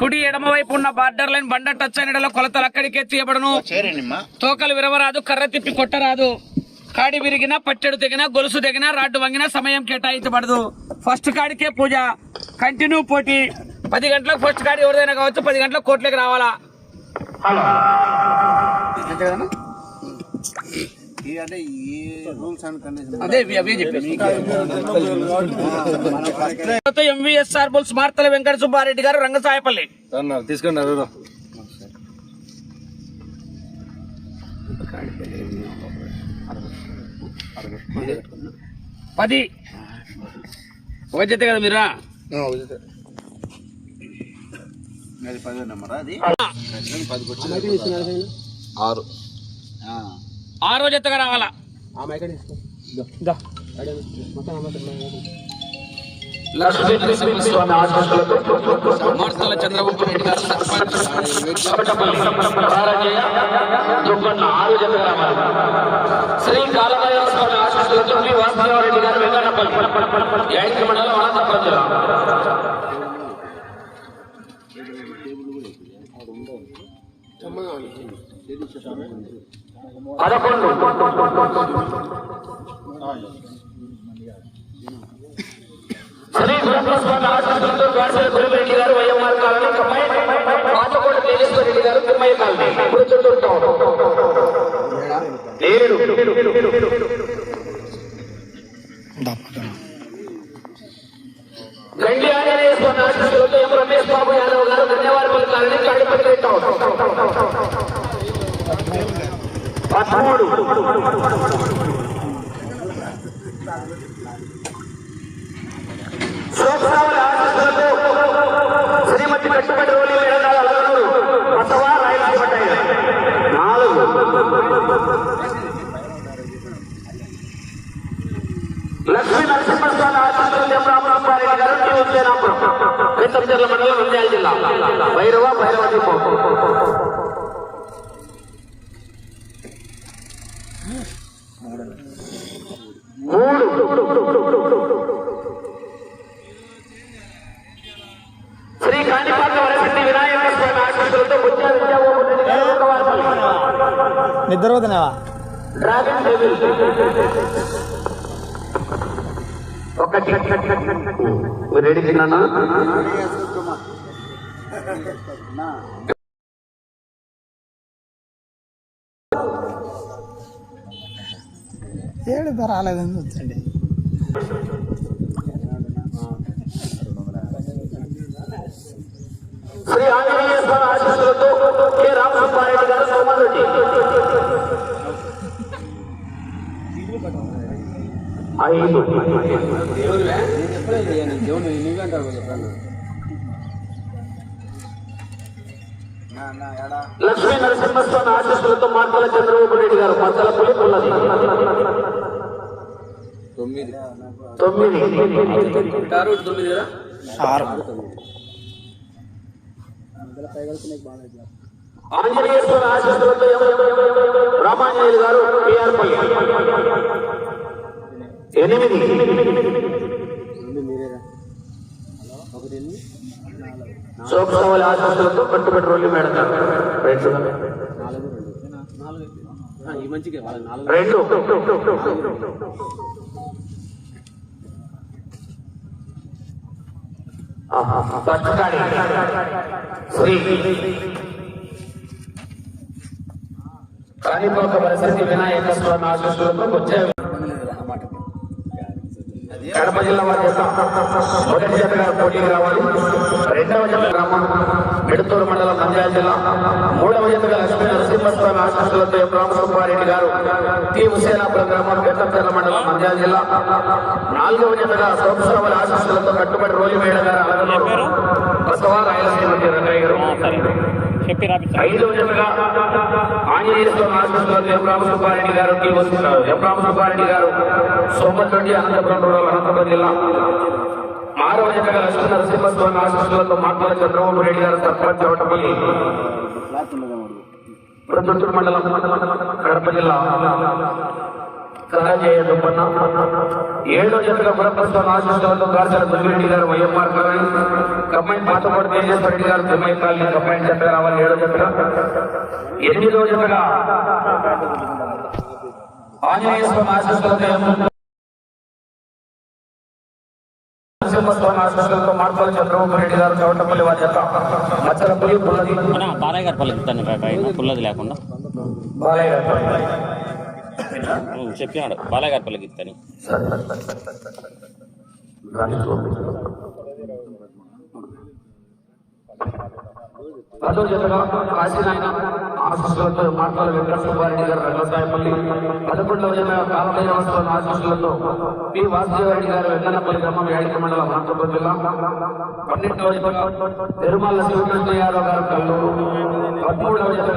కుడి ఎడమ వైపు ఉన్న బార్డర్ లైన్ బండ టచ్ అయిన కొలతలు అక్కడికే తీయబడను చేరేనిమ్మా. తోకలు విరవరాదు కర్ర తిప్పి కొట్టరాదు. కాడి విరిగినా పట్టెడు తెగినా గొలుసు తెగినా రాడ్డు వంగినా సమయం కేటాయించబడదు. ఫస్ట్ కాడికే పూజ. కంటిన్యూ పోటీ. పది గంటలకు ఫస్ట్ కాడి ఎవరిదైనా కావచ్చు పది గంటలకు కోట్లకి రావాలా? అంటే ఈ రూల్స్ అండ్ కండిషన్ అదే అవే చెప్పేసి M V S R bulls Marthala Venkata Subba Reddy గారు రంగసాయపల్లి తీసుకుని పది ఒక జత కదా మీరా పదో నెంబర్ అది ఆరు ఆరో జతగా రావాలా? మార్తల చంద్రబాబు రెడ్డి గారు సర్పంచ్ ఆరు జతగా రావాలి శ్రీ కాలభైరవ స్వామి ఆశీస్సులతో పి వాసుదేవరెడ్డి గారు వెంకన్నపల్లి యాయత్రి మండలం అనంతపురం జిల్లా పదకొండు శ్రీ బ్రహ్మస్వామి ఆశీస్సులతో గాడిసెల గురువరెడ్డి గారు వైఎంఆర్ కాలనీ కమ్మాయి పాతకోట తేజేశ్వర రెడ్డి గారు తిమ్మయ్య కాలనీ ఇప్పుడు చిత్తూరు టౌన్ పదమూడు శోభరావుల ఆశీస్సులతో శ్రీమతి కట్టుబడి రోలి మేడదాల అలగనూరు బసవ రాయలసీమ టైగర్. నాలుగు. లక్ష్మీ నరసింహస్వామి ఆశీస్సులు ఎం రామరామారెడ్డి గారు టీ మండలం నంద్యాల జిల్లా. భైరవ భైరవ దీపం శ్రీ కాణిపాక వినాయక స్వామి ఆశీస్సులతో విద్యా డ్రాగన్ ఒకటి మీరు రెడీ తిన్నానా ఏడు రాలేదని వచ్చండి శ్రీ ఆంజనేయ స్వామి ఆశీస్సులతో కె. రామసుబ్బారెడ్డి గారు సోమన్ రెడ్డి ఐదు నా నా ఎడా లక్ష్మీ నరసింహస్వామి ఆశీస్సులతో మార్తల చంద్రబాబు రెడ్డి గారు మద్దల పులి పుల్లది తొమ్మిది. తొమ్మిది. ఆరు. ఆంజనేయ స్వామి ఆశీస్సులతో రామాంజనేయులు గారు పిఆర్ పల్లి. ఎనిమిది. శోభసవారి ఆశీస్సులతో కట్టుబడి రోడ్లు మేడం రెండు రెండు పచ్చకాడి శ్రీ కాణిపాక పరిస్థితి వినాయక స్వామి ఆశీస్సులతో వచ్చే కడప జిల్లా వారి మొదటి జతగా పోటీకి రావాలి. రెండవ జత గ్రామం మిడతూరు మండలం నంద్యాల జిల్లా. మూడవ జతగా లక్ష్మీ నరసింహస్వామి ఆశీస్సులతో ఎం రామసుబ్బారెడ్డి గారు టి హుసేనాపురం గ్రామం బెత్తంచెర్ల మండలం నంద్యాల జిల్లా. నాలుగవ జతగా సోమశ్రవల ఆశీస్సులతో కట్టుబడి రోజుమేడ గారు అలగనూరు. బసవ రాయలసీమ రంగయ్య గారు. ఐదవ జతగా ఆంజనేయ స్వామి ఆశీస్సులతో ఎం రామసుబ్బారెడ్డి గారు వస్తున్నారు. ఎం రామసుబ్బారెడ్డి గారు సోమన్ నుండి అనంతపురం రూరల్ అనంతపురం జిల్లా. ఆరవ లక్ష్మీ నరసింహస్వామి ఆశ్రమంలో మాట్లాడ చంద్రబాబు రెడ్డి గారు సర్పంచ్ చవటపల్లి క్లాత్ ప్రొద్దుటూరు మండలం కడప జిల్లా. సహజయ దుబ్బన్న ఏడో జతల గురప్రస్థానం ఆశిస్తులతో గార్చల దుర్గిరెడ్డి గారు వైఎంఆర్ కాలనీ కమ్మాయి పాతకోట తేజేశ్వర రెడ్డి గారు తిమ్మాయి కాలనీ కమ్మాయి జత రావాలి ఏడో జతల ఎనిమిదో జతల ఆంజనేయ స్వామి ఆశిస్తులతో నరసింహస్వామి చంద్రబాబు రెడ్డి గారు చవటపల్లి వారి జత మచ్చలపల్లి పుల్లది బాలయ్య గారు పలుకుతాను పుల్లది లేకుండా బాలయ్య గారు చెప్పినాడు బాలయ్య గారు పలుకుతాను పదో జతగా కాశీనాయన ఆశీస్సులతో మాట్లాడ వెంకట సుబ్బారెడ్డి గారు రంగసాయపల్లి పదకొండవ జత కాలభైరవస్వామి ఆశీస్సులతో పి వాసుదేవరెడ్డి గారు వెంకన్నపల్లి గ్రామం ఏడిక మండలం అనంతపురం జిల్లా పన్నెండవ శివకృష్ణ యాదవ్ గారు కల్లూరు పదమూడవ జతగా